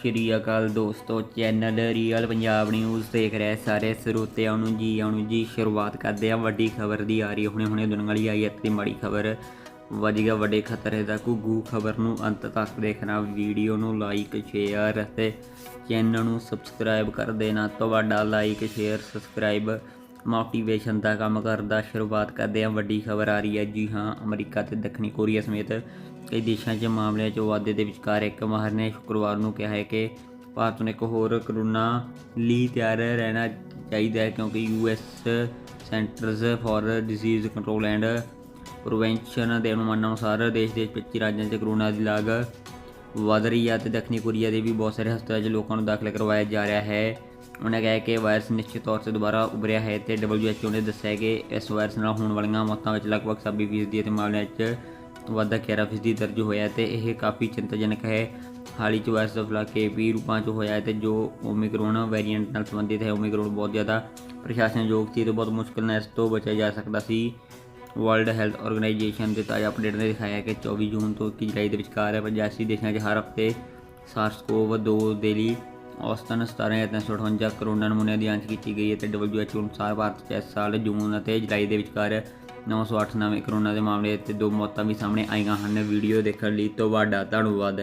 ਸ਼੍ਰੀ ਅਕਾਲ ਦੋਸਤੋ channel real Punjab news ਦੇਖ ਰਹੇ ਸਾਰੇ ਸਰੋਤਿਆਂ ਨੂੰ ਜੀ ਆਉਣ ਜੀ, ਸ਼ੁਰੂਆਤ ਕਰਦੇ ਆ ਵੱਡੀ ਖਬਰ ਦੀ ਆ ਰਹੀ ਹੈ ਹੁਣੇ ਹੁਣੇ ਦੁਨੀਆ ਵਾਲੀ ਆਈ ਹੈ ਤੇ ਮਾੜੀ ਖਬਰ। ਵੱਜ ਵੱਡੇ ਖਤਰੇ ਦਾ ਘੁੱਗੂ ਖਬਰ ਨੂੰ ਅੰਤ ਤੱਕ ਦੇਖਣਾ। ਵੀਡੀਓ ਨੂੰ ਲਾਈਕ ਸ਼ੇਅਰ ਅਤੇ ਚੈਨਲ ਨੂੰ ਸਬਸਕ੍ਰਾਈਬ ਕਰ ਦੇਣਾ। ਤੁਹਾਡਾ ਲਾਈਕ ਸ਼ੇਅਰ ਸਬਸਕ੍ਰਾਈਬ ਮੋਟੀਵੇਸ਼ਨ ਦਾ ਕੰਮ ਕਰਦਾ, ਸ਼ੁਰੂਆਤ ਕਰਦੇ ਹਾਂ, ਵੱਡੀ ਖਬਰ ਆ ਰਹੀ ਹੈ। ਜੀ ਹਾਂ, ਅਮਰੀਕਾ ਤੇ ਦੱਖਣੀ ਕੋਰੀਆ ਸਮੇਤ ਕਈ ਦੇਸ਼ਾਂ 'ਚ ਮਾਮਲਿਆਂ 'ਚ ਵਾਧੇ ਦੇ ਵਿਚਕਾਰ ਇੱਕ ਮਾਹਰ ਨੇ ਸ਼ੁੱਕਰਵਾਰ ਨੂੰ ਕਿਹਾ ਹੈ ਕਿ ਭਾਰਤ ਨੂੰ ਇੱਕ ਹੋਰ ਕਰੋਨਾ ਲਈ ਤਿਆਰ ਰਹਿਣਾ ਚਾਹੀਦਾ ਹੈ ਕਿਉਂਕਿ US centres for disease control and prevention ਦੇ ਅਨੁਮਾਨਾਂ ਅਨੁਸਾਰ ਦੇਸ਼ ਦੇ 25 ਰਾਜਾਂ 'ਚ ਕਰੋਨਾ ਦੀ ਲਾਗ ਵਧ ਰਹੀ ਹੈ ਤੇ ਦੱਖਣੀ ਕੋਰੀਆ ਦੇ ਵੀ ਬਹੁਤ ਸਾਰੇ ਹਸਪਤਾਲਾਂ 'ਚ ਲੋਕਾਂ ਨੂੰ ਦਾਖਲ ਕਰਵਾਇਆ ਜਾ ਰਿਹਾ ਹੈ। ਉਹਨਾਂ ਕਿਹਾ ਕਿ ਵਾਇਰਸ ਨਿਸ਼ਚਿਤ ਤੌਰ ਤੇ ਦੁਬਾਰਾ ਉਭਰਿਆ ਹੈ ਤੇ WHO ਨੇ ਦੱਸਿਆ ਕਿ ਇਸ ਵਾਇਰਸ ਨਾਲ ਹੋਣ ਵਾਲੀਆਂ ਮੌਤਾਂ ਵਿੱਚ ਲਗਭਗ 26% ਦੀ ਅਤੇ ਮਾਮਲਿਆਂ 'ਚ ਵਾਧਾ 11% ਦੀ ਦਰਜ ਹੋਇਆ ਹੈ ਤੇ ਇਹ ਕਾਫੀ ਚਿੰਤਾਜਨਕ ਹੈ। ਹਾਲ ਹੀ 'ਚ ਵਾਇਰਸ ਦਾ ਫੈਲਾਅ ਕੇਪੀ ਰੂਪਾਂ 'ਚ ਹੋਇਆ ਹੈ ਤੇ ਜੋ ਓਮਿਕਰੋਨ ਵੇਰੀਐਂਟ ਨਾਲ ਸੰਬੰਧਿਤ ਹੈ ਓਮਿਕਰੋਨ ਬਹੁਤ ਜ਼ਿਆਦਾ ਪ੍ਰਸ਼ਾਸਨਯੋਗ ਸੀ ਤੇ ਬਹੁਤ ਮੁਸ਼ਕਲ ਨਾਲ ਇਸ ਤੋਂ ਬਚਿਆ ਜਾ ਸਕਦਾ ਸੀ। ਵਰਲਡ ਹੈਲਥ ਆਰਗੇਨਾਈਜੇਸ਼ਨ ਦੇ ਤਾਜ਼ਾ ਅਪਡੇਟ ਨੇ ਦਿਖਾਇਆ ਕਿ 24 ਜੂਨ ਤੋਂ 21 ਜੁਲਾਈ ਦੇ ਵਿਚਕਾਰ 85 ਦੇਸ਼ਾਂ 'ਚ ਹਰ ਹਫ਼ਤੇ SARS-CoV-2 ਦੇ ਲਈ ਔਸਤਨ 17358 ਕਰੋਨਾ ਨਮੂਨਿਆਂ ਦੀ ਜਾਂਚ ਕੀਤੀ ਗਈ ਹੈ ਤੇ WHO ਅਨੁਸਾਰ ਭਾਰਤ 'ਚ ਇਸ ਸਾਲ ਜੂਨ ਅਤੇ ਜੁਲਾਈ ਦੇ ਵਿਚਕਾਰ 908 ਨਵੇਂ ਕਰੋਨਾ ਦੇ ਮਾਮਲੇ ਤੇ ਦੋ ਮੌਤਾਂ ਵੀ ਸਾਹਮਣੇ ਆਈਆਂ ਹਨ। ਵੀਡੀਓ ਦੇਖਣ ਲਈ ਤੁਹਾਡਾ ਧੰਨਵਾਦ।